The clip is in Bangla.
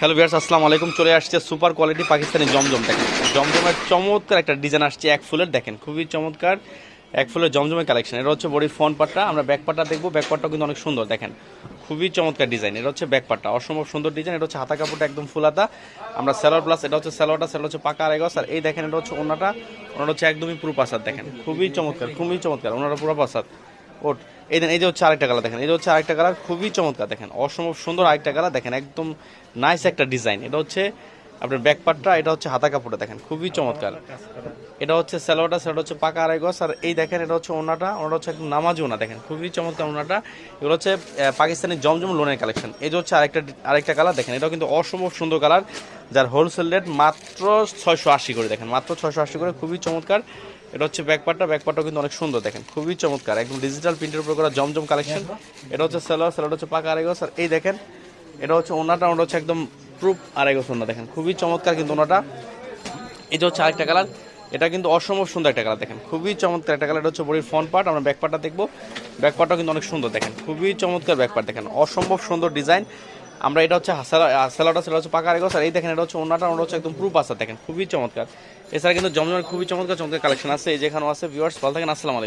হ্যালো বিয়ার্স আসসালামু আলাইকুম। চলে আসছে সুপার কোয়ালিটি পাকিস্তানি জমজম দেখেন জমজমের চমৎকার একটা ডিজাইন আসছে, এক ফুলের, দেখেন, খুবই চমৎকার, এক ফুলের জমজমের কালেকশন এটা হচ্ছে বডির ফ্রন্ট পার্টটা, আমরা ব্যাক পার্টটা দেখব। ব্যাক পার্টটাও কিন্তু অনেক সুন্দর, দেখেন, খুবই চমৎকার ডিজাইন। এটা হচ্ছে ব্যাক পার্টটা, অসম্ভব সুন্দর ডিজাইন। এটা হচ্ছে হাতা কাপড়টা একদম ফুলাতা আমরা স্যালোয়ার প্লাস এটা হচ্ছে স্যালোয়ারটা স্যালোয়ার হচ্ছে পাকা আড়াইগস আর এই দেখেন, এটা হচ্ছে ওনাটা ওনাটা হচ্ছে একদমই পুরো পাসাদ দেখেন, খুবই চমৎকার খুবই চমৎকার ওনারা পুরো পাসাদ ওট, এই এই যে হচ্ছে আরেকটা কালার দেখেন, এই যে হচ্ছে আরেকটা কালার খুবই চমৎকার দেখেন, অসম্ভব সুন্দর আরেকটা কালার দেখেন, একদম নাইস একটা ডিজাইন এটা হচ্ছে আপনার ব্যাক পার্টটা এটা হচ্ছে হাতা কাপড়টা দেখেন, খুবই চমৎকার। এটা হচ্ছে স্যালোয়ারটা সেটা হচ্ছে পাকা আড়াই গজ, আর এই দেখেন এটা হচ্ছে ওনাটা ওনাটা হচ্ছে একদম ওনা দেখেন, খুবই চমৎকার ওনাটা। এগুলো হচ্ছে পাকিস্তানি জমজম লোনের কালেকশন। এই যে হচ্ছে আরেকটা আরেকটা কালার দেখেন, এটাও কিন্তু অসম্ভব সুন্দর কালার, যার হোলসেল রেট মাত্র ছয়শো আশি করে দেখেন, মাত্র ছয়শো আশি করে, খুবই চমৎকার। এটা হচ্ছে ব্যাক পার্টটা ব্যাক পার্টটাও কিন্তু অনেক সুন্দর দেখেন, খুবই চমৎকার, একদম ডিজিটাল প্রিন্টের উপর করা জমজম কালেকশন এটা হচ্ছে স্যালোয়ার স্যালোয়ার হচ্ছে পাকা আড়াই গজ, আর এই দেখেন, এটা হচ্ছে ওনাটা ওটা হচ্ছে একদম প্রুফ আড়াই গজ ওনা দেখেন। খুবই চমৎকার কিন্তু ওনাটা। এই যে হচ্ছে আরেকটা কালার এটা কিন্তু অসম্ভব সুন্দর একটা কালার দেখেন। খুবই চমৎকার একটা কালার হচ্ছে বডির ফ্রন্ট পার্ট আমরা ব্যাক পার্টটা দেখব। ব্যাক কিন্তু অনেক সুন্দর, দেখেন। খুবই চমৎকার ব্যাক পার্ট দেখেন। অসম্ভব সুন্দর ডিজাইন আমরা এটা হচ্ছে হাসালাটা, সেটা হচ্ছে পাকা আর এই দেখেন, এটা হচ্ছে ওনাটা ওটা হচ্ছে একদম প্রুফ আছে, দেখেন। খুবই চমৎকার। এছাড়া কিন্তু জমজমের খুবই চমৎকার চমৎকার কালেকশন আছে। এই যেখানেও আছে ভিউয়ার্স ভালো থাকেন, আসসালামু